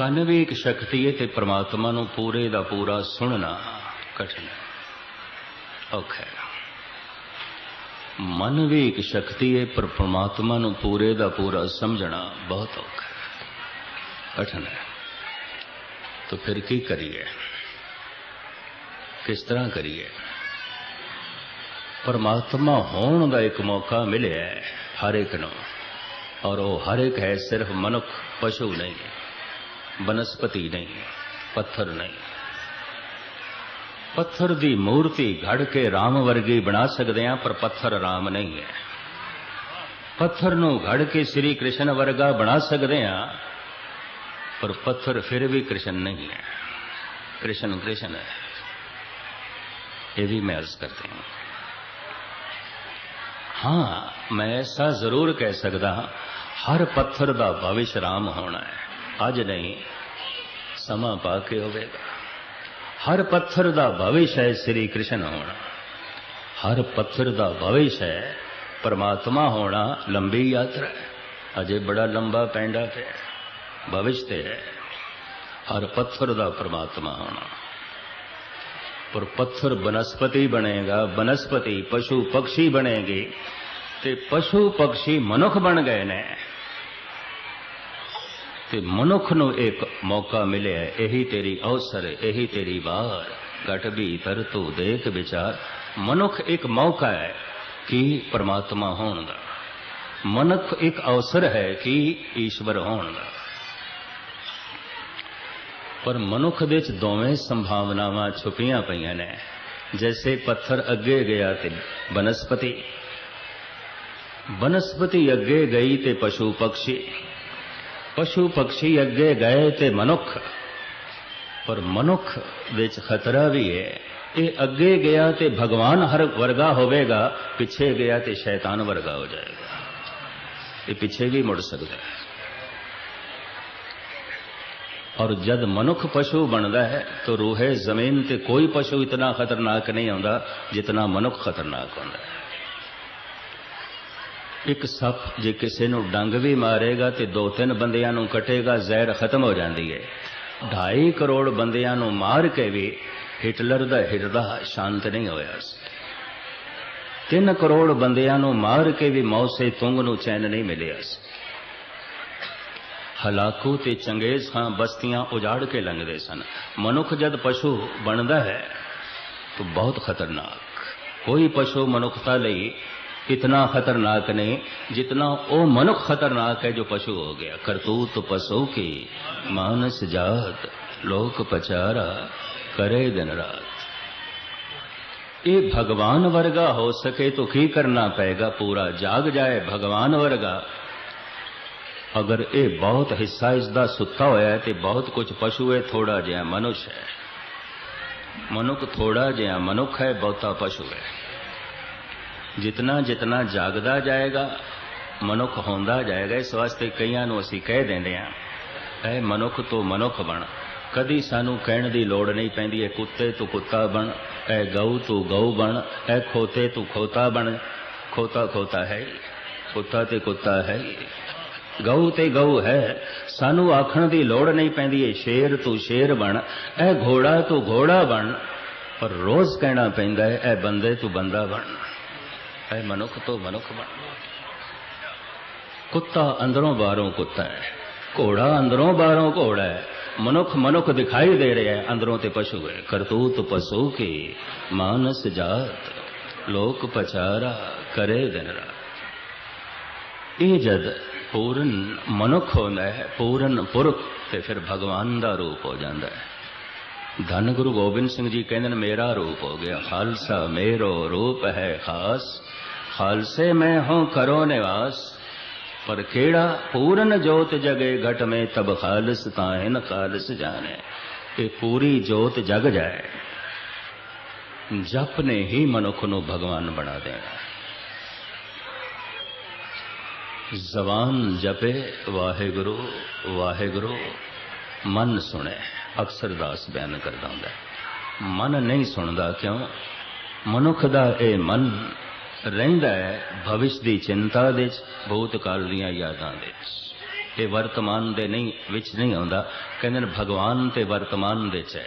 ਕੰਨ ਵੀ ਇੱਕ ਸ਼ਕਤੀ ਹੈ ਤੇ ਪ੍ਰਮਾਤਮਾ ਨੂੰ ਪੂਰੇ ਦਾ ਪੂਰਾ ਸੁਣਨਾ ਕਠਿਨ ਹੈ। ਔਖਾ ਹੈ। ਮਨ ਵੀ ਇੱਕ ਸ਼ਕਤੀ ਹੈ, ਪਰ ਪ੍ਰਮਾਤਮਾ ਨੂੰ ਪੂਰੇ ਦਾ ਪੂਰਾ ਸਮਝਣਾ ਬਹੁਤ ਔਖਾ ਹੈ। ਕਠਿਨ ਹੈ। ਤਾਂ ਫਿਰ ਕੀ ਕਰੀਏ? ਕਿਸ ਤਰ੍ਹਾਂ ਕਰੀਏ? ਪਰਮਾਤਮਾ ਹੋਣ ਦਾ ਇੱਕ ਮੌਕਾ ਮਿਲਿਆ ਹੈ ਹਰ ਇੱਕ ਨੂੰ, ਔਰ ਉਹ ਹਰ ਇੱਕ ਹੈ ਸਿਰਫ ਮਨੁੱਖ, ਪਸ਼ੂ ਨਹੀਂ। ਬਨਸਪਤੀ ਨਹੀਂ, ਪੱਥਰ ਨਹੀਂ। ਪੱਥਰ ਦੀ ਮੂਰਤੀ ਘੜ ਕੇ ਰਾਮ ਵਰਗੀ ਬਣਾ ਸਕਦੇ ਆ ਪਰ ਪੱਥਰ ਰਾਮ ਨਹੀਂ ਹੈ। ਪੱਥਰ ਨੂੰ ਘੜ ਕੇ ਸ੍ਰੀ ਕ੍ਰਿਸ਼ਨ ਵਰਗਾ ਬਣਾ ਸਕਦੇ ਆ ਪਰ ਪੱਥਰ ਫਿਰ ਵੀ ਕ੍ਰਿਸ਼ਨ ਨਹੀਂ ਹੈ। ਕ੍ਰਿਸ਼ਨ ਕ੍ਰਿਸ਼ਨ ਹੈ। ਇਹ ਵੀ ਮੈਂ ਅਰਜ਼ ਕਰਤੇ ਹਾਂ। ਹਾਂ, ਮੈਂ ਐਸਾ ਜ਼ਰੂਰ ਕਹਿ ਸਕਦਾ ਹਾਂ, ਹਰ ਪੱਥਰ ਦਾ ਭਵਿਸ਼ ਰਾਮ ਹੋਣਾ ਹੈ। ਅੱਜ ਨਹੀਂ ਸਮਾਂ ਪਾ ਕੇ ਹੋਵੇਗਾ। ਹਰ ਪੱਥਰ ਦਾ ਭਵਿਸ਼ ਹੈ ਸ੍ਰੀ ਕ੍ਰਿਸ਼ਨ ਹੋਣਾ। ਹਰ ਪੱਥਰ ਦਾ ਭਵਿਸ਼ ਹੈ ਪਰਮਾਤਮਾ ਹੋਣਾ ਲੰਬੀ ਯਾਤਰਾ ਅਜੇ ਬੜਾ ਲੰਬਾ ਪੈਂਡਾ ਪਿਆ ਭਵਿਸ਼ ਤੇ ਹੈ। ਹਰ ਪੱਥਰ ਦਾ ਪਰਮਾਤਮਾ ਹੋਣਾ। ਪਰ ਪੱਥਰ ਬਨਸਪਤੀ ਬਣੇਗਾ, ਬਨਸਪਤੀ ਪਸ਼ੂ ਪਕਸ਼ੀ ਬਣੇਗੀ ਤੇ ਪਸ਼ੂ ਪਕਸ਼ੀ ਮਨੁੱਖ ਬਣ ਗਏ ਨੇ। ਤੇ ਮਨੁੱਖ ਨੂੰ ਇੱਕ ਮੌਕਾ ਮਿਲਿਆ ਇਹੀ ਤੇਰੀ ਅਵਸਰ ਇਹੀ ਤੇਰੀ ਵਾਰ ਘਟ ਭੀਤਰ ਤੂੰ ਦੇਖ ਵਿਚਾਰ। ਮਨੁੱਖ ਇੱਕ ਮੌਕਾ ਹੈ ਕਿ ਪਰਮਾਤਮਾ ਹੋਣ ਦਾ। ਮਨੁੱਖ ਇੱਕ ਅਵਸਰ ਹੈ ਕਿ ਈਸ਼ਵਰ ਹੋਣ ਦਾ। ਪਰ ਮਨੁੱਖ ਦੇ ਵਿੱਚ ਦੋਵੇਂ ਸੰਭਾਵਨਾਵਾਂ ਛੁਪੀਆਂ ਪਈਆਂ ਨੇ। ਜੈਸੇ ਪੱਥਰ ਅੱਗੇ ਗਿਆ ਤੇ ਬਨਸਪਤੀ। ਬਨਸਪਤੀ ਅੱਗੇ ਗਈ ਤੇ ਪਸ਼ੂ ਪਕਸ਼ੀ। ਪਸ਼ੂ ਪਕਸ਼ੀ ਅੱਗੇ ਗਏ ਤੇ ਮਨੁੱਖ, ਪਰ ਮਨੁੱਖ ਵਿੱਚ ਖਤਰਾ ਵੀ ਹੈ। ਇਹ ਅੱਗੇ ਗਿਆ ਤੇ ਭਗਵਾਨ ਹਰ ਵਰਗਾ ਹੋਵੇਗਾ, ਪਿੱਛੇ ਗਿਆ ਤੇ ਸ਼ੈਤਾਨ ਵਰਗਾ ਹੋ ਜਾਏਗਾ। ਇਹ ਪਿੱਛੇ ਵੀ ਮੁੜ ਸਕਦਾ ਹੈ। ਔਰ ਜਦ ਮਨੁੱਖ ਪਸ਼ੂ ਬਣਦਾ ਹੈ, ਤਾਂ ਰੂਹੇ ਜ਼ਮੀਨ ਤੇ ਕੋਈ ਪਸ਼ੂ ਇਤਨਾ ਖਤਰਨਾਕ ਨਹੀਂ ਹੁੰਦਾ ਜਿਤਨਾ ਮਨੁੱਖ ਖਤਰਨਾਕ ਹੁੰਦਾ ਹੈ। ਇੱਕ ਸੱਪ ਜੇ ਕਿਸੇ ਨੂੰ ਡੰਗ ਵੀ ਮਾਰੇਗਾ ਤੇ ਦੋ ਤਿੰਨ ਬੰਦਿਆਂ ਨੂੰ ਕਟੇਗਾ, ਜ਼ਹਿਰ ਖਤਮ ਹੋ ਜਾਂਦੀ ਹੈ 2.5 ਕਰੋੜ ਬੰਦਿਆਂ ਨੂੰ ਮਾਰ ਕੇ ਵੀ ਹਿਟਲਰ ਦਾ ਹਿਰਦਾ ਸ਼ਾਂਤ ਨਹੀਂ ਹੋਇਆ ਸੀ। 3 ਕਰੋੜ ਬੰਦਿਆਂ ਨੂੰ ਮਾਰ ਕੇ ਵੀ ਮੌਸੇ ਤੁੰਗ ਨੂੰ ਚੈਨ ਨਹੀਂ ਮਿਲਿਆ ਸੀ। ਹਲਾਕੂ ਤੇ ਚੰਗੇਜ਼ ਖਾਂ ਬਸਤੀਆਂ ਉਜਾੜ ਕੇ ਲੰਘਦੇ ਸਨ। ਮਨੁੱਖ ਜਦ ਪਸ਼ੂ ਬਣਦਾ ਹੈ, ਤਾਂ ਬਹੁਤ ਖਤਰਨਾਕ। ਕੋਈ ਪਸ਼ੂ ਮਨੁੱਖਤਾ ਲਈ ਇਤਨਾ ਖਤਰਨਾਕ ਨਹੀਂ ਜਿਤਨਾ ਉਹ ਮਨੁੱਖ ਖਤਰਨਾਕ ਹੈ ਜੋ ਪਸ਼ੂ ਹੋ ਗਿਆ ਕਰਤੂਤ ਪਸ਼ੂ ਕੀ ਮਾਨਸ ਜਾਤ ਲੋਕ ਪਚਾਰਾ ਕਰੇ ਦਿਨ ਰਾਤ ਇਹ ਭਗਵਾਨ ਵਰਗਾ ਹੋ ਸਕੇ ਤਾਂ ਕੀ ਕਰਨਾ ਪਏਗਾ ਪੂਰਾ ਜਾਗ ਜਾਏ ਭਗਵਾਨ ਵਰਗਾ ਅਗਰ ਇਹ ਬਹੁਤ ਹਿੱਸਾ ਇਸ ਦਾ ਸੁੱਤਾ ਹੋਇਆ ਹੈ ਤੇ ਬਹੁਤ ਕੁਝ ਪਸ਼ੂ ਹੈ ਥੋੜਾ ਜਿਹਾ ਮਨੁੱਖ ਹੈ ਮਨੁੱਖ ਥੋੜਾ ਜਿਹਾ ਮਨੁੱਖ ਹੈ ਬਹੁਤਾ ਪਸ਼ੂ ਹੈ ਜਿਤਨਾ ਜਿਤਨਾ ਜਾਗਦਾ ਜਾਏਗਾ, ਮਨੁੱਖ ਹੁੰਦਾ ਜਾਏਗਾ, ਇਸ ਵਾਸਤੇ ਕਈਆਂ ਨੂੰ ਅਸੀਂ ਕਹਿ ਦਿੰਦੇ ਆ ਐ ਮਨੁੱਖ ਤੋਂ ਮਨੁੱਖ ਬਣ। ਕਦੀ ਸਾਨੂੰ ਕਹਿਣ ਦੀ ਲੋੜ ਨਹੀਂ ਪੈਂਦੀ ਐ ਕੁੱਤੇ ਤੋਂ ਕੁੱਤਾ ਬਣ ਐ ਗਊ ਤੋਂ ਗਊ ਬਣ ਐ ਖੋਤੇ ਤੋਂ ਖੋਤਾ ਬਣ। ਖੋਤਾ ਖੋਤਾ ਹੈ ਕੁੱਤਾ ਤੇ ਕੁੱਤਾ ਹੈ ਗਊ ਤੇ ਗਊ ਹੈ। ਸਾਨੂੰ ਆਖਣ ਦੀ ਲੋੜ ਨਹੀਂ ਪੈਂਦੀ ਏ ਸ਼ੇਰ ਤੂੰ ਸ਼ੇਰ ਬਣ ਐ ਘੋੜਾ ਤੂੰ ਘੋੜਾ ਬਣ। ਪਰ ਰੋਜ਼ ਕਹਿਣਾ ਪੈਂਦਾ ਹੈ ਐ ਬੰਦੇ ਤੂੰ ਬੰਦਾ ਬਣ। ਐ ਮਨੁੱਖ ਤੋਂ ਮਨੁੱਖ ਬਣ। ਕੁੱਤਾ ਅੰਦਰੋਂ ਬਾਹਰੋਂ ਕੁੱਤਾ ਹੈ, ਘੋੜਾ ਅੰਦਰੋਂ ਬਾਹਰੋਂ ਘੋੜਾ ਹੈ। ਮਨੁੱਖ ਮਨੁੱਖ ਦਿਖਾਈ ਦੇ ਰਿਹਾ ਹੈ, ਅੰਦਰੋਂ ਤੇ ਪਸ਼ੂ ਹੈ। ਕਰਤੂਤ ਪਸ਼ੂ ਕੀ ਮਾਨਸ ਜਾਤ, ਲੋਕ ਪਚਾਰਾ ਕਰੇ ਦਿਨ ਰਾਤ। ਇਹ ਜਦ ਪੂਰਨ ਮਨੁੱਖ ਹੁੰਦਾ ਹੈ, ਪੂਰਨ ਪੁਰਖ ਤੇ ਫਿਰ ਭਗਵਾਨ ਦਾ ਰੂਪ ਹੋ ਜਾਂਦਾ ਹੈ। ਧੰਨ ਗੁਰੂ ਗੋਬਿੰਦ ਸਿੰਘ ਜੀ ਕਹਿੰਦੇ ਨੇ, ਮੇਰਾ ਰੂਪ ਹੋ ਗਿਆ ਖਾਲਸਾ, ਮੇਰੋ ਰੂਪ ਹੈ ਖਾਸ। ਖਾਲਸੇ ਮੈਂ ਹੂੰ ਕਰੋ ਨਿਵਾਸ, ਪਰ ਕਿਹੜਾ ਪੂਰਨ ਜੋਤ ਜਗੇ ਘਟ में ਤਬ ਖਾਲਸ ਤਾਹਿਨ ਖਾਲਸ ਜਾਣੇ। ਇਹ ਪੂਰੀ ਜੋਤ ਜਗ ਜਾਏ, ਜਪ ਨੇ ਹੀ ਮਨੁੱਖ ਨੂੰ ਭਗਵਾਨ ਬਣਾ ਦੇਣਾ। ਜ਼ਬਾਨ ਜਪੇ, ਵਾਹਿਗੁਰੂ ਵਾਹਿਗੁਰੂ, ਮਨ ਸੁਣੇ, ਅਕਸਰ ਦਾਸ ਬਿਆਨ ਕਰਦਾ ਹੁੰਦਾ। ਮਨ ਨਹੀਂ ਸੁਣਦਾ ਕਿਉਂ? ਮਨੁੱਖ ਦਾ ਇਹ ਮਨ ਰਹਿੰਦਾ ਹੈ ਭਵਿਸ਼ ਦੀ ਚਿੰਤਾ ਦੇ ਵਿੱਚ ਕਾਲ ਦੀਆਂ ਯਾਦਾਂ ਦੇ ਵਿੱਚ। ਇਹ ਵਰਤਮਾਨ ਦੇ ਨਹੀਂ, ਵਿੱਚ ਨਹੀਂ ਆਉਂਦਾ। ਕਹਿੰਦੇ ਨੇ, ਭਗਵਾਨ ਤੇ ਵਰਤਮਾਨ ਦੇ ਚ ਹੈ।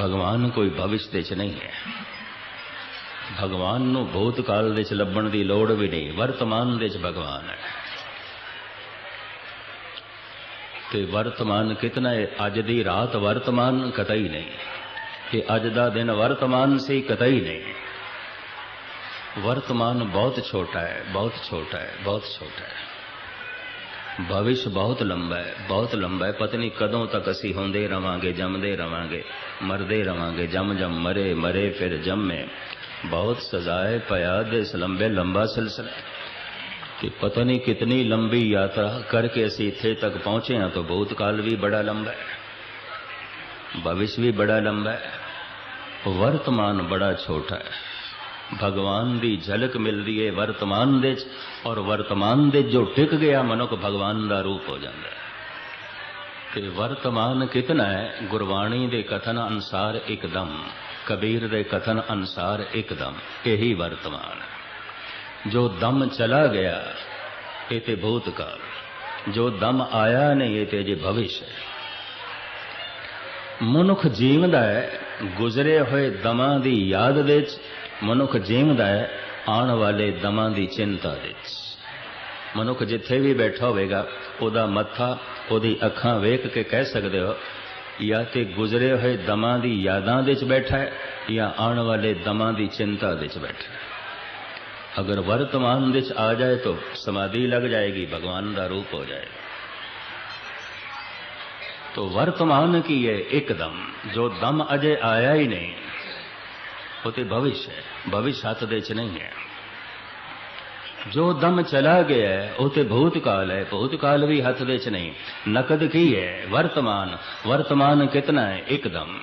ਭਗਵਾਨ ਕੋਈ ਭਵਿਸ਼ ਦੇ ਚ ਨਹੀਂ ਹੈ। ਭਗਵਾਨ ਨੂੰ ਭੂਤਕਾਲ ਦੇ ਚ ਲੱਭਣ ਦੀ ਲੋੜ ਵੀ ਨਹੀਂ। ਵਰਤਮਾਨ ਦੇ ਚ ਭਗਵਾਨ ਹੈ। ਤੇ ਵਰਤਮਾਨ ਕਿਤਨਾ ਹੈ? ਅੱਜ ਦੀ ਰਾਤ ਵਰਤਮਾਨ ਕਤਈ ਨਹੀਂ। ਕਿ ਅੱਜ ਦਾ ਦਿਨ ਵਰਤਮਾਨ ਸੀ ਕਤਈ ਨਹੀਂ। ਵਰਤਮਾਨ ਬਹੁਤ ਛੋਟਾ ਹੈ, ਬਹੁਤ ਛੋਟਾ ਹੈ, ਬਹੁਤ ਛੋਟਾ ਹੈ। ਭਵਿਸ਼ ਬਹੁਤ ਲੰਬਾ ਹੈ, ਬਹੁਤ ਲੰਬਾ ਹੈ। ਪਤਨੀ ਕਦੋਂ ਤੱਕ ਅਸੀਂ ਹੁੰਦੇ ਰਵਾਂਗੇ, ਜੰਮਦੇ ਰਵਾਂਗੇ, ਮਰਦੇ ਰਵਾਂਗੇ। ਜਮ ਜਮ ਮਰੇ ਮਰੇ ਫਿਰ ਜੰਮੇ। ਬਹੁਤ ਸਜ਼ਾਏ ਪਿਆ ਦੇ ਇਸ ਲੰਬੇ, ਲੰਬਾ ਸਿਲਸਿਲਾ। ਕਿ ਪਤਾ ਨਹੀਂ ਕਿਤਨੀ ਲੰਬੀ ਯਾਤਰਾ ਕਰਕੇ ਅਸੀਂ ਇੱਥੇ ਤੱਕ ਪਹੁੰਚੇ ਹਾਂ ਤਾਂ ਬਹੁਤ ਕਾਲ ਵੀ ਬੜਾ ਲੰਬਾ ਹੈ। ਭਵਿਸ਼ ਵੀ ਬੜਾ ਲੰਬਾ ਹੈ। ਵਰਤਮਾਨ ਬੜਾ ਛੋਟਾ ਹੈ। ਭਗਵਾਨ ਦੀ ਝਲਕ ਮਿਲਦੀ ਏ ਵਰਤਮਾਨ ਦੇ ਚ, ਔਰ ਵਰਤਮਾਨ ਦੇ ਜੋ ਟਿਕ ਗਿਆ ਮਨੁੱਖ ਭਗਵਾਨ ਦਾ ਰੂਪ ਹੋ ਜਾਂਦਾ ਹੈ। ਤੇ ਵਰਤਮਾਨ ਕਿਤਨਾ ਹੈ? ਗੁਰਬਾਣੀ ਦੇ ਕਥਨ ਅਨਸਾਰ ਇੱਕਦਮ, ਕਬੀਰ ਦੇ ਕਥਨ ਅਨਸਾਰ ਇੱਕਦਮ, ਇਹੀ ਵਰਤਮਾਨ ਜੋ ਦਮ ਚਲਾ ਗਿਆ, ਇਹ ਤੇ ਭੂਤਕਾਲ। ਜੋ ਦਮ ਆਇਆ ਨਹੀਂ, ਇਹ ਤੇ ਜੇ ਭਵਿਸ਼ ਹੈ। ਮਨੁੱਖ ਜੀਵਦਾ ਹੈ, ਗੁਜ਼ਰੇ ਹੋਏ ਦਮਾਂ ਦੀ ਯਾਦ ਵਿੱਚ ਮਨੁੱਖ ਜੀਵਦਾ ਹੈ ਆਉਣ ਵਾਲੇ ਦਮਾਂ ਦੀ ਚਿੰਤਾ ਵਿੱਚ ਮਨੁੱਖ ਜਿੱਥੇ ਵੀ ਬੈਠਾ ਹੋਵੇਗਾ ਉਹਦਾ ਮੱਥਾ ਉਹਦੀ ਅੱਖਾਂ ਵੇਖ ਕੇ ਕਹਿ ਸਕਦੇ ਹੋ ਜਾਂ ਤੇ ਗੁਜ਼ਰੇ ਹੋਏ ਦਮਾਂ ਦੀ ਯਾਦਾਂ ਵਿੱਚ ਬੈਠਾ ਹੈ ਜਾਂ ਆਉਣ ਵਾਲੇ ਦਮਾਂ ਦੀ ਚਿੰਤਾ ਵਿੱਚ ਬੈਠਾ ਹੈ ਅਗਰ ਵਰਤਮਾਨ ਵਿੱਚ ਆ ਜਾਏ ਤਾਂ ਸਮਾਧੀ ਲੱਗ ਜਾਏਗੀ ਭਗਵਾਨ ਦਾ ਰੂਪ ਹੋ ਜਾਏਗਾ तो वर्तमान की है एकदम जो दम अजय आया ही नहीं वो भविष्य है। भविष्य हाथ नहीं है। जो दम चला गया है वो भूतकाल है। भूतकाल भी हथ नहीं। नकद की है वर्तमान। वर्तमान कितना है? एकदम।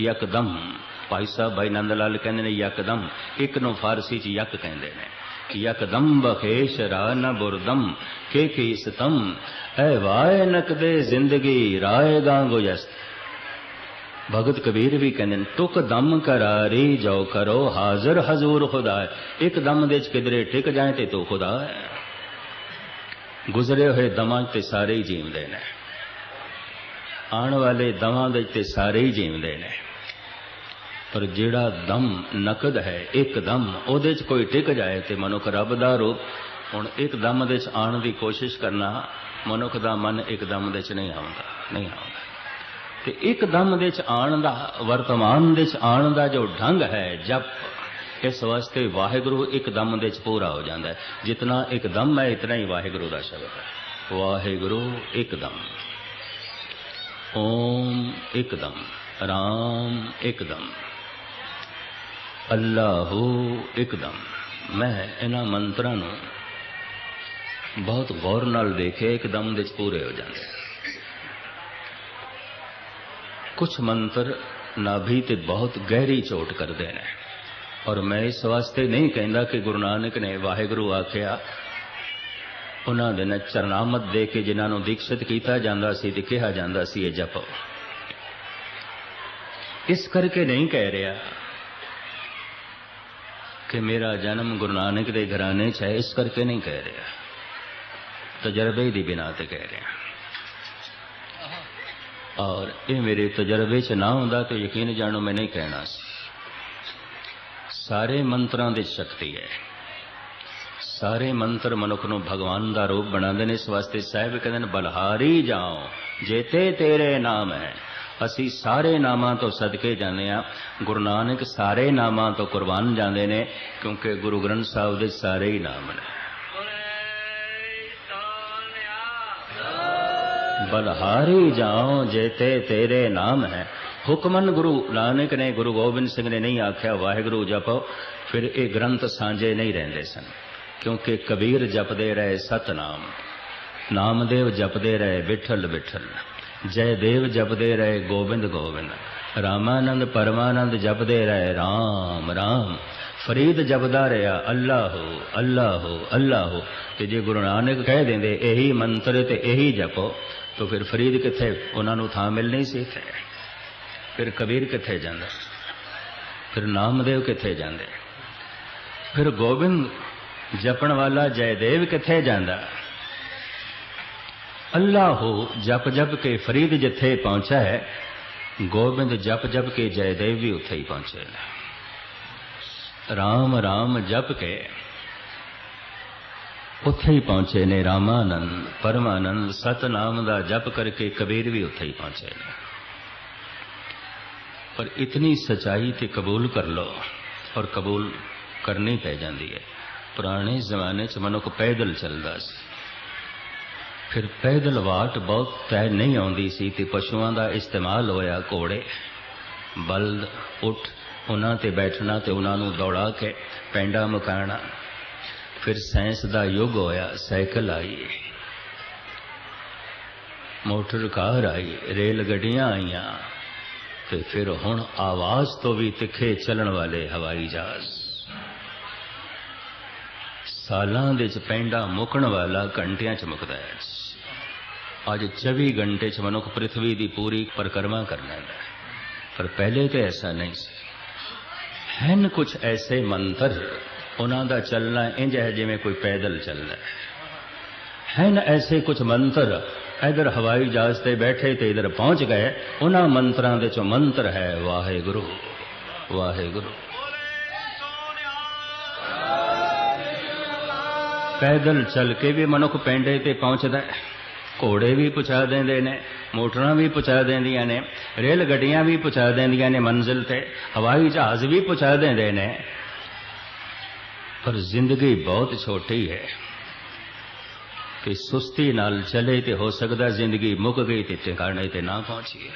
यकदम। भाई साहब, भाई नंदलाल कहते ने यकदम। एक नो फारसी च यक कहते ने यकदम बखेश न बुरदम। के की सतम? ए वाय नकदे ज़िंदगी राय गांगो यस्त। ਭਗਤ ਕਬੀਰ ਵੀ ਕਹਿੰਦੇ ਨੇ ਟੁਕ ਦਮ ਕਰਾਰੀ ਜੋ ਕਰੋ ਹਾਜ਼ਰ ਹਜ਼ੂਰ ਖੁਦਾ ਇੱਕ ਦਮ ਦੇ ਚ ਕਿਧਰੇ ਟਿਕ ਜਾਏ ਤੇ ਤੂੰ ਖੁਦਾ ਹੈ ਗੁਜ਼ਰੇ ਹੋਏ ਦਮਾਂ ਤੇ ਸਾਰੇ ਹੀ ਜੀਵਦੇ ਨੇ ਆਉਣ ਵਾਲੇ ਦਮਾਂ ਦੇ ਤੇ ਸਾਰੇ ਹੀ ਜੀਵਦੇ ਨੇ ਪਰ ਜਿਹੜਾ ਦਮ ਨਕਦ ਹੈ ਇੱਕ ਦਮ ਉਹਦੇ 'ਚ ਕੋਈ ਟਿਕ ਜਾਏ ਤੇ ਮਨੁੱਖ ਰੱਬ ਦਾ ਰੂਪ ਹੁਣ ਇੱਕ ਦਮ ਦੇ 'ਚ ਆਉਣ ਦੀ ਕੋਸ਼ਿਸ਼ ਕਰਨਾ ਮਨੁੱਖ ਦਾ ਮਨ ਇੱਕ ਦਮ ਦੇ 'ਚ ਨਹੀਂ ਆਉਂਦਾ ਨਹੀਂ ਆਉਂਦਾ ਤੇ ਇੱਕ ਦਮ ਦੇ 'ਚ ਆਣ ਦਾ, ਵਰਤਮਾਨ ਦੇ 'ਚ ਆਉਣ ਦਾ ਜੋ ਢੰਗ ਹੈ, ਜਪ, ਇਸ ਵਾਸਤੇ ਵਾਹਿਗੁਰੂ ਇੱਕ ਦਮ ਦੇ 'ਚ ਪੂਰਾ ਹੋ ਜਾਂਦਾ ਹੈ। ਜਿਤਨਾ ਇੱਕ ਦਮ ਹੈ, ਇਤਨਾ ਹੀ ਵਾਹਿਗੁਰੂ ਦਾ ਸ਼ਬਦ ਹੈ। ਵਾਹਿਗੁਰੂ ਇੱਕਦਮ ਓਮ ਇੱਕਦਮ ਰਾਮ ਇੱਕ ਦਮ। ਅੱਲਾਹੂ ਇੱਕਦਮ ਮੈਂ ਇਹਨਾਂ ਮੰਤਰਾਂ ਨੂੰ ਬਹੁਤ ਗੌਰ ਨਾਲ ਦੇਖੇ ਇੱਕਦਮ ਦੇ ਚ ਪੂਰੇ ਹੋ ਜਾਂਦੇ ਕੁਝ ਮੰਤਰ ਨਾਭੀ ਤੇ ਬਹੁਤ ਗਹਿਰੀ ਚੋਟ ਕਰਦੇ ਨੇ ਔਰ ਮੈਂ ਇਸ ਵਾਸਤੇ ਨਹੀਂ ਕਹਿੰਦਾ ਕਿ ਗੁਰੂ ਨਾਨਕ ਨੇ ਵਾਹਿਗੁਰੂ ਆਖਿਆ ਉਹਨਾਂ ਦੇ ਨਾਲ ਚਰਨਾਮਤ ਦੇ ਕੇ ਜਿਨ੍ਹਾਂ ਨੂੰ ਦੀਕਸ਼ਿਤ ਕੀਤਾ ਜਾਂਦਾ ਸੀ ਤੇ ਕਿਹਾ ਜਾਂਦਾ ਸੀ ਇਹ ਜਪੋ ਇਸ ਕਰਕੇ ਨਹੀਂ ਕਹਿ ਰਿਹਾ ਕਿ ਮੇਰਾ ਜਨਮ ਗੁਰੂ ਨਾਨਕ ਦੇ ਘਰਾਣੇ 'ਚ ਹੈ ਇਸ ਕਰਕੇ ਨਹੀਂ ਕਹਿ ਰਿਹਾ ਤਜਰਬੇ ਦੀ ਬਿਨਾ ਤੇ ਕਹਿ ਰਿਹਾ ਔਰ ਇਹ ਮੇਰੇ ਤਜਰਬੇ 'ਚ ਨਾ ਹੁੰਦਾ ਤਾਂ ਯਕੀਨ ਜਾਣੋ ਮੈਂ ਨਹੀਂ ਕਹਿਣਾ ਸੀ। ਸਾਰੇ ਮੰਤਰਾਂ ਦੀ ਸ਼ਕਤੀ ਹੈ। ਸਾਰੇ ਮੰਤਰ ਮਨੁੱਖ ਨੂੰ ਭਗਵਾਨ ਦਾ ਰੂਪ ਬਣਾਉਂਦੇ ਨੇ, ਇਸ ਵਾਸਤੇ ਸਾਹਿਬ ਕਹਿੰਦੇ ਨੇ, ਬਲਹਾਰੀ ਜਾਓ, ਜੇਤੇ ਤੇਰੇ ਨਾਮ ਹੈ। ਅਸੀਂ ਸਾਰੇ ਨਾਮਾਂ ਤੋਂ ਸਦਕੇ ਜਾਂਦੇ ਆ ਗੁਰੂ ਨਾਨਕ ਸਾਰੇ ਨਾਮਾਂ ਤੋਂ ਕੁਰਬਾਨ ਜਾਂਦੇ ਨੇ, ਕਿਉਂਕਿ ਗੁਰੂ ਗ੍ਰੰਥ ਸਾਹਿਬ ਦੇ ਸਾਰੇ ਹੀ ਨਾਮ ਨੇ। ਬਲਹਾਰੀ ਜਾਓ ਜੇਤੇ ਤੇਰੇ ਨਾਮ ਹੈ। ਹੁਕਮਨ ਗੁਰੂ ਨਾਨਕ ਨੇ ਗੁਰੂ ਗੋਬਿੰਦ ਸਿੰਘ ਨੇ ਨਹੀਂ ਆਖਿਆ, ਵਾਹਿਗੁਰੂ ਜਪੋ। ਫਿਰ ਇਹ ਗ੍ਰੰਥ ਸਾਂਝੇ ਨਹੀਂ ਰਹਿੰਦੇ ਸਨ, ਕਿਉਂਕਿ ਕਬੀਰ ਜਪਦੇ ਰਹੇ ਸਤਨਾਮ, ਨਾਮਦੇਵ ਜਪਦੇ ਰਹੇ ਵਿਠਲ ਵਿਠਲ ਜੈ ਦੇਵ ਜਪਦੇ ਰਹੇ ਗੋਬਿੰਦ ਗੋਬਿੰਦ, ਰਾਮਾਨੰਦ ਪਰਮਾਨੰਦ ਜਪਦੇ ਰਹੇ RAM RAM ਫਰੀਦ ਜਪਦਾ ਰਿਹਾ ਅੱਲਾਹੋ ਅੱਲਾਹੋ ਅੱਲਾਹੋ। ਤੇ ਜੇ ਗੁਰੂ ਨਾਨਕ ਕਹਿ ਦਿੰਦੇ, ਇਹੀ ਮੰਤਰ ਤੇ ਇਹੀ ਜਪੋ ਤਾਂ ਫਿਰ ਫਰੀਦ ਕਿੱਥੇ? ਉਹਨਾਂ ਨੂੰ ਥਾਂ ਮਿਲਣੀ ਸੀ ਇੱਥੇ। ਫਿਰ ਕਬੀਰ ਕਿੱਥੇ ਜਾਂਦਾ? ਫਿਰ ਨਾਮਦੇਵ ਕਿੱਥੇ ਜਾਂਦੇ? ਫਿਰ ਗੋਬਿੰਦ ਜਪਣ ਵਾਲਾ ਜੈਦੇਵ ਕਿੱਥੇ ਜਾਂਦਾ? ਅੱਲਾ ਹੋ ਜਪ ਜਪ ਕੇ ਫਰੀਦ ਜਿੱਥੇ ਪਹੁੰਚਾ ਹੈ, ਗੋਬਿੰਦ ਜਪ ਜਪ ਕੇ ਜੈਦੇਵ ਵੀ ਉੱਥੇ ਹੀ ਪਹੁੰਚੇ ਰਾਮ ਰਾਮ ਜਪ ਕੇ ਉੱਥੇ ਹੀ ਪਹੁੰਚੇ ਨੇ ਰਾਮਾਨੰਦ, ਪਰਮਾਨੰਦ, ਸਤਨਾਮ ਦਾ ਜਪ ਕਰਕੇ ਕਬੀਰ ਵੀ ਉੱਥੇ ਹੀ ਪਹੁੰਚੇ ਨੇ। ਪਰ ਇਤਨੀ ਸਚਾਈ ਤੇ ਕਬੂਲ ਕਰ ਲਓ ਔਰ ਕਬੂਲ ਕਰਨੀ ਪੈ ਜਾਂਦੀ ਹੈ। ਪੁਰਾਣੇ ਜ਼ਮਾਨੇ 'ਚ ਮਨੁੱਖ ਪੈਦਲ ਚੱਲਦਾ ਸੀ। ਫਿਰ ਪੈਦਲ ਵਾਟ ਬਹੁਤ ਤੈ ਨਹੀਂ ਆਉਂਦੀ ਸੀ ਤੇ ਪਸ਼ੂਆਂ ਦਾ ਇਸਤੇਮਾਲ ਹੋਇਆ ਘੋੜੇ। ਬਲਦ, ਉਠ, ਉਹਨਾਂ ਤੇ ਬੈਠਣਾ ਤੇ ਉਹਨਾਂ ਨੂੰ ਦੌੜਾ ਕੇ ਪੈਂਡਾ ਮਕਾਣਾ। ਫਿਰ ਸਾਇੰਸ ਦਾ ਯੁੱਗ ਹੋਇਆ ਸਾਈਕਲ ਆਈ ਮੋਟਰ ਕਾਰ ਆਈ ਰੇਲ ਗੱਡੀਆਂ ਆਈਆਂ ਤੇ ਫਿਰ ਹੁਣ ਆਵਾਜ਼ ਤੋਂ ਵੀ ਤਿੱਖੇ ਚੱਲਣ ਵਾਲੇ ਹਵਾਈ ਜਹਾਜ਼ ਸਾਲਾਂ ਦੇ ਚ ਪੈਂਡਾ ਮੁਕਣ ਵਾਲਾ ਘੰਟਿਆਂ ਚ ਮੁਕਦਾ ਹੈ ਅੱਜ 24 ਘੰਟੇ ਚ ਮਨੁੱਖ ਪ੍ਰithvi ਦੀ ਪੂਰੀ ਪਰਿਕਰਮਾ ਕਰ ਲੈਂਦਾ ਹੈ ਪਰ ਪਹਿਲੇ ਤੇ ਐਸਾ ਨਹੀਂ ਸੀ ਹਨ ਕੁਝ ਐਸੇ ਮੰਤਰ ਉਹਨਾਂ ਦਾ ਚੱਲਣਾ ਇੰਜ ਹੈ ਜਿਵੇਂ ਕੋਈ ਪੈਦਲ ਚੱਲਦਾ ਹੈ ਹਨ ਐਸੇ ਕੁਝ ਮੰਤਰ ਇਧਰ ਹਵਾਈ ਜਹਾਜ਼ ਤੇ ਬੈਠੇ ਤੇ ਇਧਰ ਪਹੁੰਚ ਗਏ ਉਹਨਾਂ ਮੰਤਰਾਂ ਦੇ ਚੋਂ ਮੰਤਰ ਹੈ ਵਾਹਿਗੁਰੂ ਵਾਹਿਗੁਰੂ ਪੈਦਲ ਚੱਲ ਕੇ ਵੀ ਮਨੁੱਖ ਪੈਂਡੇ ਤੇ ਪਹੁੰਚਦਾ ਹੈ ਘੋੜੇ ਵੀ ਪਹੁੰਚਾ ਦਿੰਦੇ ਨੇ ਮੋਟਰਾਂ ਵੀ ਪਹੁੰਚਾ ਦਿੰਦੀਆਂ ਨੇ ਰੇਲ ਗੱਡੀਆਂ ਵੀ ਪਹੁੰਚਾ ਦਿੰਦੀਆਂ ਨੇ ਮੰਜ਼ਿਲ ਤੇ ਹਵਾਈ ਜਹਾਜ਼ ਵੀ ਪਹੁੰਚਾ ਦਿੰਦੇ ਨੇ ਪਰ ਜ਼ਿੰਦਗੀ ਬਹੁਤ ਛੋਟੀ ਹੈ। ਕਿ ਸੁਸਤੀ ਨਾਲ ਚਲੇ ਤੇ ਹੋ ਸਕਦਾ ਜ਼ਿੰਦਗੀ ਮੁੱਕ ਗਈ ਤੇ ਟਿਕਾਣੇ ਤੇ ਨਾ ਪਹੁੰਚੀਏ।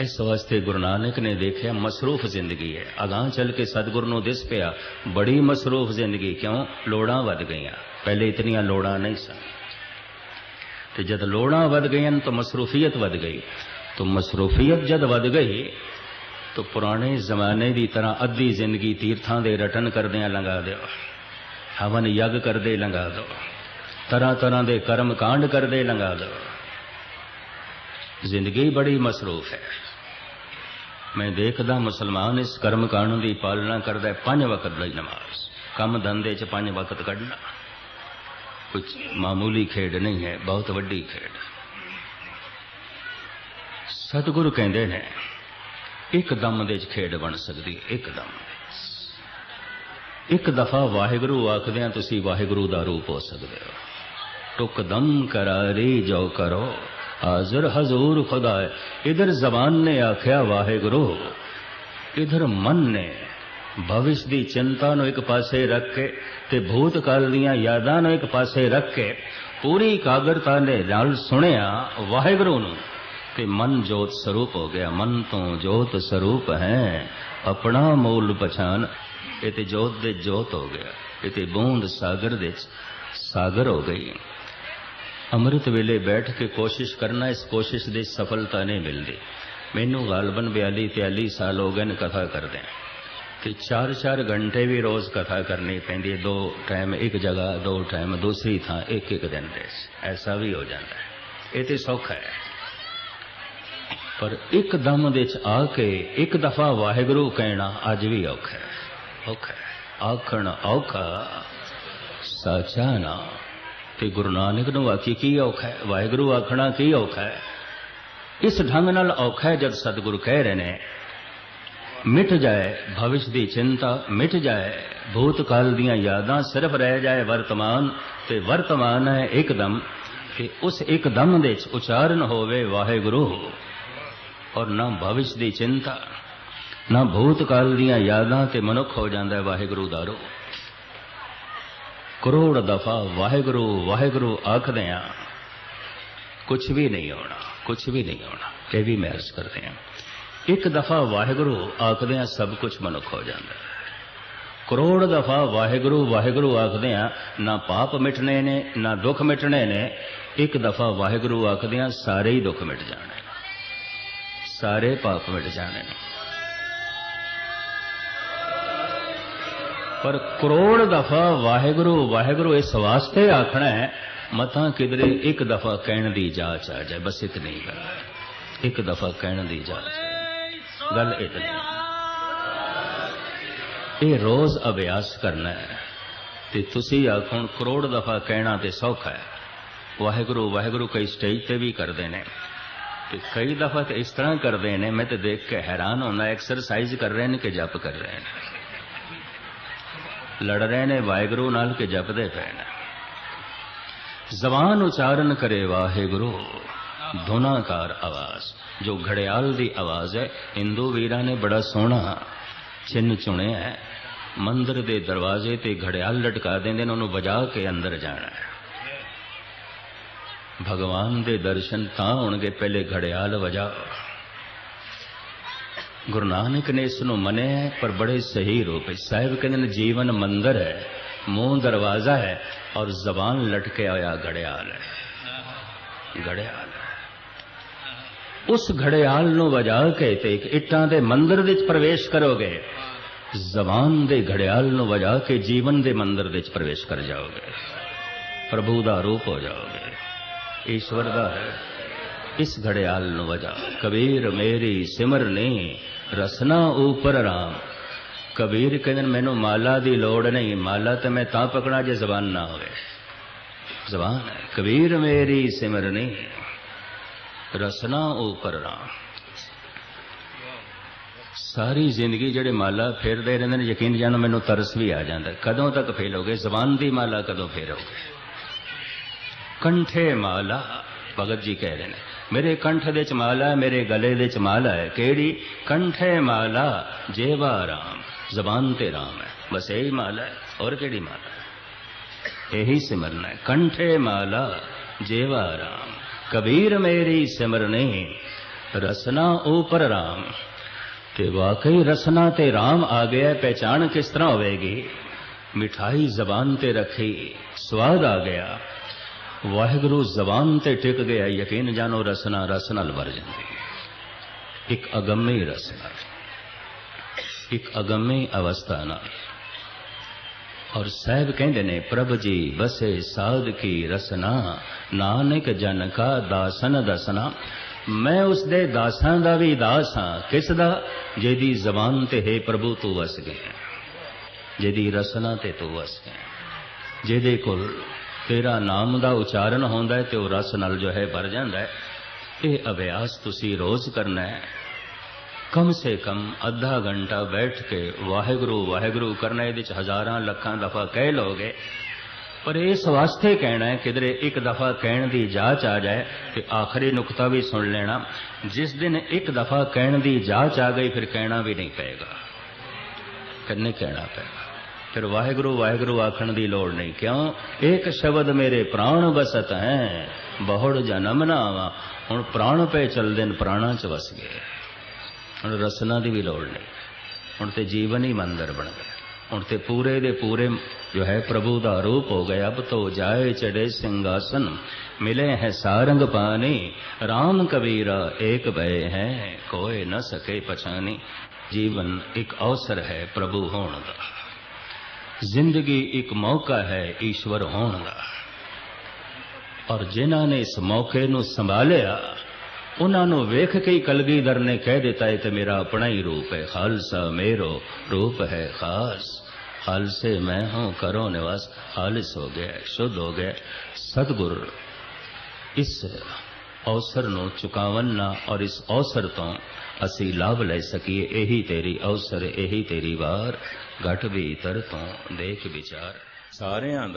ਇਸ ਵਾਸਤੇ ਗੁਰੂ ਨਾਨਕ ਨੇ ਦੇਖਿਆ ਮਸਰੂਫ ਜ਼ਿੰਦਗੀ ਹੈ। ਅਗਾਹ ਚੱਲ ਕੇ ਸਤਿਗੁਰ ਨੂੰ ਦਿਸ ਪਿਆ, ਬੜੀ ਮਸਰੂਫ ਜ਼ਿੰਦਗੀ, ਕਿਉਂ? ਲੋੜਾਂ ਵੱਧ ਗਈਆਂ। ਪਹਿਲੇ ਇਤਨੀਆਂ ਲੋੜਾਂ ਨਹੀਂ ਸਨ। ਤੇ ਜਦ ਲੋੜਾਂ ਵੱਧ ਗਈਆਂ ਤਾਂ ਮਸਰੂਫੀਅਤ ਵੱਧ ਗਈ। ਤਾਂ ਮਸਰੂਫੀਅਤ ਜਦ ਵੱਧ ਗਈ ਤਾਂ ਪੁਰਾਣੇ ਜ਼ਮਾਨੇ ਦੀ ਤਰ੍ਹਾਂ ਅੱਧੀ ਜ਼ਿੰਦਗੀ ਤੀਰਥਾਂ ਦੇ ਰਟਨ ਕਰਦਿਆਂ ਲੰਘਾ ਦਿਓ। ਹਵਨ ਯੱਗ ਕਰਦੇ ਲੰਘਾ ਦਿਓ। ਤਰ੍ਹਾਂ ਤਰ੍ਹਾਂ ਦੇ ਕਰਮ ਕਾਂਡ ਕਰਦੇ ਲੰਘਾ ਦਿਓ। ਜ਼ਿੰਦਗੀ ਬੜੀ ਮਸਰੂਫ ਹੈ। ਮੈਂ ਦੇਖਦਾ ਮੁਸਲਮਾਨ ਇਸ ਕਰਮ ਕਾਂਡ ਦੀ ਪਾਲਣਾ ਕਰਦਾ ਪੰਜ ਵਕਤ ਲਈ ਨਮਾਜ਼। ਕੰਮ ਧੰਦੇ 'ਚ ਪੰਜ ਵਕਤ ਕੱਢਣਾ। ਕੁਝ ਮਾਮੂਲੀ ਖੇਡ ਨਹੀਂ ਹੈ, ਬਹੁਤ ਵੱਡੀ ਖੇਡ। ਸਤਿਗੁਰੂ ਕਹਿੰਦੇ ਨੇ ਇੱਕ ਦਮ ਦੇ 'ਚ ਖੇਡ ਬਣ ਸਕਦੀ ਹੈ ਇੱਕ ਦਮ ਇੱਕ ਦਫਾ ਵਾਹਿਗੁਰੂ ਆਖਦਿਆਂ ਤੁਸੀਂ ਵਾਹਿਗੁਰੂ ਦਾ ਰੂਪ ਹੋ ਸਕਦੇ ਹੋ। ਟੁਕਦਮ ਕਰਾਰੀ ਜੋ ਕਰੋ, ਹਾਜ਼ਰ ਹਜ਼ੂਰ ਖੁਦਾ ਇਧਰ ਜ਼ਬਾਨ ਨੇ ਆਖਿਆ, ਵਾਹਿਗੁਰੂ, ਇਧਰ ਮਨ ਨੇ ਭਵਿਸ਼ ਦੀ ਚਿੰਤਾ ਨੂੰ ਇੱਕ ਪਾਸੇ ਰੱਖ ਕੇ ਤੇ ਭੂਤ ਕਾਲ ਦੀਆਂ ਯਾਦਾਂ ਨੂੰ ਇੱਕ ਪਾਸੇ ਰੱਖ ਕੇ ਪੂਰੀ ਕਾਗਰਤਾ ਦੇ ਨਾਲ ਸੁਣਿਆ ਵਾਹਿਗੁਰੂ ਨੂੰ। ਤੇ ਮਨ ਜੋਤ ਸਰੂਪ ਹੋ ਗਿਆ, ਮਨ ਤੋਂ ਜੋਤ ਸਰੂਪ ਹੈ। ਆਪਣਾ ਮੂਲ ਪਛਾਨ ਇਹ ਤੇ ਜੋਤ ਦੇ ਜੋਤ ਹੋ ਗਿਆ, ਇਹ ਤੇ ਬੂੰਦ ਸਾਗਰ ਦੇ ਸਾਗਰ ਹੋ ਗਈ। ਅੰਮ੍ਰਿਤ ਵੇਲੇ ਬੈਠ ਕੇ ਕੋਸ਼ਿਸ਼ ਕਰਨਾ, ਇਸ ਕੋਸ਼ਿਸ਼ ਦੀ ਸਫਲਤਾ ਨਹੀਂ ਮਿਲਦੀ। ਮੈਨੂੰ ਗਾਲਬਨ 42 43 ਸਾਲ ਹੋ ਗਏ ਨੇ ਕਥਾ ਕਰਦੇ ਕਿ 4-4 ਘੰਟੇ ਵੀ ਰੋਜ਼ ਕਥਾ ਕਰਨੀ ਪੈਂਦੀ ਹੈ, ਦੋ ਟਾਈਮ ਇੱਕ ਜਗ੍ਹਾ, ਦੋ ਟਾਈਮ ਦੂਸਰੀ ਥਾਂ, ਇੱਕ ਇੱਕ ਦਿਨ ਦੇ ਐਸਾ ਵੀ ਹੋ ਜਾਂਦਾ ਹੈ। ਇਹ ਤੇ ਸੌਖਾ ਹੈ। ਪਰ ਇੱਕ ਦਮ ਦੇ ਚ ਆ ਕੇ ਇੱਕ ਦਫਾ ਵਾਹਿਗੁਰੂ ਕਹਿਣਾ ਅੱਜ ਵੀ ਔਖਾ ਹੈ। ਔਖਾ ਹੈ। ਆਖਣ ਔਖਾ ਸਾਚਾ ਨਾ। ਤੇ ਗੁਰੂ ਨਾਨਕ ਨੂੰ ਆਖੀ ਕੀ ਔਖਾ ਹੈ? ਵਾਹਿਗੁਰੂ ਆਖਣਾ ਕੀ ਔਖਾ ਹੈ? ਇਸ ਢੰਗ ਨਾਲ ਔਖਾ ਹੈ ਜਦ ਸਤਿਗੁਰੂ ਕਹਿ ਰਹੇ ਨੇ ਮਿਟ ਜਾਏ ਭਵਿਸ਼ ਦੀ ਚਿੰਤਾ ਮਿਟ ਜਾਏ ਭੂਤ ਕਾਲ ਦੀਆਂ ਯਾਦਾਂ ਸਿਰਫ ਰਹਿ ਜਾਏ ਵਰਤਮਾਨ ਤੇ ਵਰਤਮਾਨ ਹੈ ਇੱਕਦਮ ਕਿ ਉਸ ਇੱਕਦਮ ਦੇ ਵਿੱਚ ਉਚਾਰਨ ਹੋਵੇ ਵਾਹਿਗੁਰੂ। ਔਰ ਨਾ ਭਵਿਸ਼ ਦੀ ਚਿੰਤਾ, ਨਾ ਭੂਤ ਕਾਲ ਦੀਆਂ ਯਾਦਾਂ ਤੇ ਮਨੁੱਖ ਹੋ ਜਾਂਦਾ ਹੈ ਵਾਹਿਗੁਰੂ ਦਾ ਰੂਪ ਕਰੋੜ ਦਫਾ ਵਾਹਿਗੁਰੂ ਵਾਹਿਗੁਰੂ ਆਖਦੇ ਆ ਕੁਝ ਵੀ ਨਹੀਂ ਹੋਣਾ ਕੁਝ ਵੀ ਨਹੀਂ ਹੋਣਾ ਇਹ ਵੀ ਮੈਂ ਅਰਜ਼ ਕਰਦੇ ਆ ਇੱਕ ਦਫਾ ਵਾਹਿਗੁਰੂ ਆਖਦੇ ਆ ਸਭ ਕੁਝ ਮਨੁੱਖ ਹੋ ਜਾਂਦਾ ਹੈ। ਕਰੋੜ ਦਫਾ ਵਾਹਿਗੁਰੂ ਵਾਹਿਗੁਰੂ ਆਖਦੇ ਆ ਨਾ ਪਾਪ ਮਿਟਣੇ ਨੇ, ਨਾ ਦੁੱਖ ਮਿਟਣੇ ਨੇ, ਇੱਕ ਦਫਾ ਵਾਹਿਗੁਰੂ ਆਖਦੇ ਆ ਸਾਰੇ ਹੀ ਦੁੱਖ ਮਿਟ ਜਾਣੇ। ਸਾਰੇ ਪਾਪ ਮਿਟ ਜਾਣੇ ਨੇ। ਪਰ ਕਰੋੜ ਦਫਾ ਵਾਹਿਗੁਰੂ ਵਾਹਿਗੁਰੂ ਇਸ ਵਾਸਤੇ ਆਖਣਾ ਹੈ ਮਤਾਂ ਕਿਧਰੇ ਇੱਕ ਦਫਾ ਕਹਿਣ ਦੀ ਜਾਚ ਆ ਜਾਏ, ਬਸ ਇਤਨੀ ਗੱਲ ਇੱਕ ਦਫਾ ਕਹਿਣ ਦੀ ਜਾਚ ਗੱਲ ਇਤਨੀ ਇਹ ਰੋਜ਼ ਅਭਿਆਸ ਕਰਨਾ ਹੈ। ਤੇ ਤੁਸੀਂ ਆਖਣ ਕਰੋੜ ਦਫਾ ਕਹਿਣਾ ਤੇ ਸੌਖਾ ਹੈ। ਵਾਹਿਗੁਰੂ ਵਾਹਿਗੁਰੂ ਕਈ ਸਟੇਜ ਤੇ ਵੀ ਕਰਦੇ ਨੇ। ਤੇ ਕਈ ਦਫਾ ਤੇ ਇਸ ਤਰ੍ਹਾਂ ਕਰਦੇ ਨੇ, ਮੈਂ ਤੇ ਦੇਖ ਕੇ ਹੈਰਾਨ ਹੁੰਦਾ ਐਕਸਰਸਾਈਜ਼ ਕਰ ਰਹੇ ਨੇ ਕਿ ਜਪ ਕਰ ਰਹੇ ਨੇ? ਲੜ ਰਹੇ ਨੇ, ਵਾਹਿਗੁਰੂ ਨਾਲ ਕੇ ਜਪਦੇ ਪਏ ਨੇ? ਜ਼ਬਾਨ ਉਚਾਰਨ ਕਰੇ ਵਾਹਿਗੁਰੂ, ਧੁਨਾਕਾਰ ਆਵਾਜ਼। ਜੋ ਘੜਿਆਲ ਦੀ ਆਵਾਜ਼ ਹੈ, ਹਿੰਦੂ ਵੀਰਾਂ ਨੇ ਬੜਾ ਸੋਹਣਾ ਚਿੰਨ ਚੁਣਿਆ ਹੈ। ਮੰਦਰ ਦੇ ਦਰਵਾਜ਼ੇ ਤੇ ਘੜਿਆਲ ਲਟਕਾ ਦਿੰਦੇ ਨੇ, ਉਹਨੂੰ ਵਜਾ ਕੇ ਅੰਦਰ ਜਾਣਾ ਹੈ। ਭਗਵਾਨ ਦੇ ਦਰਸ਼ਨ ਤਾਂ ਹੋਣਗੇ ਪਹਿਲੇ ਘੜਿਆਲ ਵਜਾਓ ਗੁਰੂ ਨਾਨਕ ਨੇ ਇਸ ਨੂੰ ਮੰਨਿਆ ਪਰ ਬੜੇ ਸਹੀ ਰੂਪ ਵਿੱਚ। ਸਾਹਿਬ ਕਹਿੰਦੇ ਨੇ, ਜੀਵਨ ਮੰਦਰ ਹੈ, ਮੂੰਹ ਦਰਵਾਜ਼ਾ ਹੈ ਔਰ ਜ਼ਬਾਨ ਲਟਕੇ ਆਇਆ ਘੜਿਆਲ ਹੈ। ਘੜਿਆਲ ਉਸ ਘੜਿਆਲ ਨੂੰ ਵਜਾ ਕੇ ਤੇ ਇੱਕ ਇੱਟਾਂ ਦੇ ਮੰਦਰ ਵਿੱਚ ਪ੍ਰਵੇਸ਼ ਕਰੋਗੇ। ਜ਼ਬਾਨ ਦੇ ਘੜਿਆਲ ਨੂੰ ਵਜਾ ਕੇ ਜੀਵਨ ਦੇ ਮੰਦਰ ਵਿੱਚ ਪ੍ਰਵੇਸ਼ ਕਰ ਜਾਓਗੇ। ਪ੍ਰਭੂ ਦਾ ਰੂਪ ਹੋ ਜਾਓਗੇ। ਈਸ਼ਵਰ ਦਾ ਹੈ ਇਸ ਘੜਿਆਲ ਨੂੰ ਵਜਾ ਕਬੀਰ ਮੇਰੀ ਸਿਮਰਨੀ ਰਸਨਾ ਉਪਰ ਰਾਮ ਕਬੀਰ ਕਹਿੰਦੇ ਮੈਨੂੰ ਮਾਲਾ ਦੀ ਲੋੜ ਨਹੀਂ ਮਾਲਾ ਤੇ ਮੈਂ ਤਾਂ ਪਕੜਾ ਜੇ ਜ਼ਬਾਨ ਨਾ ਹੋਵੇ ਜ਼ਬਾਨ ਕਬੀਰ ਮੇਰੀ ਸਿਮਰਨੀ ਰਸਨਾ ਉਪਰ ਰਾਮ ਸਾਰੀ ਜ਼ਿੰਦਗੀ ਜਿਹੜੇ ਮਾਲਾ ਫੇਰਦੇ ਰਹਿੰਦੇ ਨੇ ਯਕੀਨ ਜਾਣੋ ਮੈਨੂੰ ਤਰਸ ਵੀ ਆ ਜਾਂਦਾ ਕਦੋਂ ਤੱਕ ਫੇਲੋਗੇ ਜ਼ਬਾਨ ਦੀ ਮਾਲਾ ਕਦੋਂ ਫੇਰੋਗੇ ਕੰਠੇ ਮਾਲਾ ਭਗਤ ਜੀ ਕਹਿ ਰਹੇ ਨੇ ਮੇਰੇ ਕੰਠ ਦੇ ਚ ਮਾਲਾ ਮੇਰੇ ਗਲੇ ਦੇ ਚ ਮਾਲਾ ਹੈ ਕਿਹੜੀ ਕੰਠੇ ਮਾਲਾ ਜੇਵਾ ਰਾਮ ਜ਼ਬਾਨ ਤੇ ਰਾਮ ਹੈ ਬਸ ਇਹੀ ਮਾਲਾ ਹੈ ਔਰ ਕਿਹੜੀ ਮਾਲਾ ਹੈ ਇਹੀ ਸਿਮਰਨਾ ਹੈ ਕੰਠੇ ਮਾਲਾ ਜੇਵਾ ਰਾਮ ਕਬੀਰ ਮੇਰੀ ਸਿਮਰਨੇ ਰਸਨਾ ਉਪਰ ਰਾਮ ਤੇ ਵਾਕਈ ਰਸਨਾ ਤੇ ਰਾਮ ਆ ਗਿਆ ਪਹਿਚਾਨ ਕਿਸ ਤਰ੍ਹਾਂ ਹੋਵੇਗੀ ਮਿਠਾਈ ਜ਼ਬਾਨ ਤੇ ਰੱਖੀ ਸਵਾਦ ਆ ਗਿਆ ਵਾਹਿਗੁਰੂ ਜ਼ਬਾਨ ਤੇ ਟਿਕ ਗਿਆ, ਯਕੀਨ ਜਾਣੋ ਰਸਨਾ ਰਸ ਨਾਲ ਭਰ ਜਾਂਦੀ ਹੈ। ਇੱਕ ਅਗੰਮੀ ਰਸ ਨਾਲ, ਇੱਕ ਅਗੰਮੀ ਅਵਸਥਾ ਨਾਲ। ਔਰ ਸਾਹਿਬ ਕਹਿੰਦੇ ਨੇ, ਪ੍ਰਭ ਜੀ ਬਸੇ ਸਾਧ ਕੀ ਰਸਨਾ, ਨਾਨਕ ਜਨ ਕਾ ਦਾਸਨ ਦਸਨਾ। ਮੈਂ ਉਸ ਦੇ ਦਾਸਾਂ ਦਾ ਵੀ ਦਾਸ ਹਾਂ, ਕਿਸ ਦਾ? ਜਿਹਦੀ ਜ਼ਬਾਨ ਤੇ ਹੈ ਪ੍ਰਭੂ ਤੂੰ ਵਸ ਗਿਆ। ਜਿਹਦੀ ਰਸਨਾ ਤੇ ਤੂੰ ਵਸ ਗਿਆ। ਜਿਹਦੇ ਕੋਲ ਤੇਰਾ ਨਾਮ ਦਾ ਉਚਾਰਨ ਹੁੰਦਾ ਹੈ ਤੇ ਉਹ ਰਸ ਨਾਲ ਜੋ ਹੈ ਭਰ ਜਾਂਦਾ ਹੈ। ਇਹ ਅਭਿਆਸ ਤੁਸੀਂ ਰੋਜ਼ ਕਰਨਾ ਹੈ। ਕਮ ਸੇ ਕਮ ਅੱਧਾ ਘੰਟਾ ਬੈਠ ਕੇ ਵਾਹਿਗੁਰੂ ਵਾਹਿਗੁਰੂ ਕਰਨਾ, ਇਹਦੇ ਚ ਹਜ਼ਾਰਾਂ ਲੱਖਾਂ ਦਫਾ ਕਹਿ ਲੋਗੇ ਪਰ ਇਸ ਵਾਸਤੇ ਕਹਿਣਾ ਹੈ, ਕਿਧਰੇ ਇੱਕ ਦਫਾ ਕਹਿਣ ਦੀ ਜਾਚ ਆ ਜਾਏ ਤੇ ਆਖਰੀ ਨੁਕਤਾ ਵੀ ਸੁਣ ਲੈਣਾ। ਜਿਸ ਦਿਨ ਇੱਕ ਦਫਾ ਕਹਿਣ ਦੀ ਜਾਚ ਆ ਗਈ, ਫਿਰ ਕਹਿਣਾ ਵੀ ਨਹੀਂ ਪਏਗਾ। ਕਰਨੇ ਕਹਿਣਾ ਪਏਗਾ ਫਿਰ ਵਾਹਿਗੁਰੂ ਵਾਹਿਗੁਰੂ ਆਖਣ ਦੀ ਲੋੜ ਨਹੀਂ। ਕਿਉਂ? ਇੱਕ ਸ਼ਬਦ ਮੇਰੇ ਪ੍ਰਾਣ ਬਸਤ ਹੈ, ਬਹੁੜ ਜਨਮ ਨਾ ਆਵਾ ਹੁਣ ਪ੍ਰਾਣ ਪਏ ਚਲਦੇ ਨੇ ਪ੍ਰਾਣਾਂ ਚ ਵਸ ਗਏ। ਹੁਣ ਰਸਨਾ ਦੀ ਵੀ ਲੋੜ ਨਹੀਂ। ਹੁਣ ਤੇ ਜੀਵਨ ਹੀ ਮੰਦਰ ਬਣ ਗਿਆ। ਹੁਣ ਤੇ ਪੂਰੇ ਦੇ ਪੂਰੇ ਜੋ ਹੈ ਪ੍ਰਭੂ ਦਾ ਰੂਪ ਹੋ ਗਿਆ। ਅਬ ਤੋ ਜਾਏ ਚੜੇ ਸਿੰਘਾਸਨ, ਮਿਲੇ ਹੈ ਸਾਰੰਗ ਪਾਣੀ। RAM ਕਬੀਰਾ ਏਕ ਭਏ ਹੈ, ਕੋਏ ਨਾ ਸਕੇ ਪਛਾਨੀ ਜੀਵਨ ਇੱਕ ਅਵਸਰ ਹੈ ਪ੍ਰਭੂ ਹੋਣ ਦਾ। ਜ਼ਿੰਦਗੀ ਇੱਕ ਮੌਕਾ ਹੈ ਈਸ਼ਵਰ ਹੋਣ ਦਾ। ਔਰ ਜਿਨ੍ਹਾਂ ਨੇ ਇਸ ਮੌਕੇ ਨੂੰ ਸੰਭਾਲਿਆ, ਉਹਨਾਂ ਨੂੰ ਵੇਖ ਕੇ ਹੀ ਕਲਗੀਧਰ ਨੇ ਕਹਿ ਦਿੱਤਾ, ਇਹ ਤੇ ਮੇਰਾ ਆਪਣਾ ਹੀ ਰੂਪ ਹੈ। ਖਾਲਸਾ ਮੇਰੋ ਰੂਪ ਹੈ ਖਾਸ। ਖਾਲਸੇ ਮੈਂ ਹੂੰ, ਕਰੋ ਨਿਵਾਸ। ਖਾਲਿਸ ਹੋ ਗਿਆ, ਸ਼ੁੱਧ ਹੋ ਗਿਆ। ਸਤਗੁਰ, ਇਸ ਅਵਸਰ ਨੂੰ ਚੁਕਾਵਨ ਨਾ ਔਰ ਇਸ ਅਵਸਰ ਤੋਂ ਅਸੀਂ ਲਾਭ ਲੈ ਸਕੀਏ, ਇਹੀ ਤੇਰੀ ਅਵਸਰ, ਇਹੀ ਤੇਰੀ ਵਾਰ। ਘਟ ਭੀਤਰ ਤੋਂ ਦੇਖ ਵਿਚਾਰ। ਸਾਰਿਆਂ ਦਾ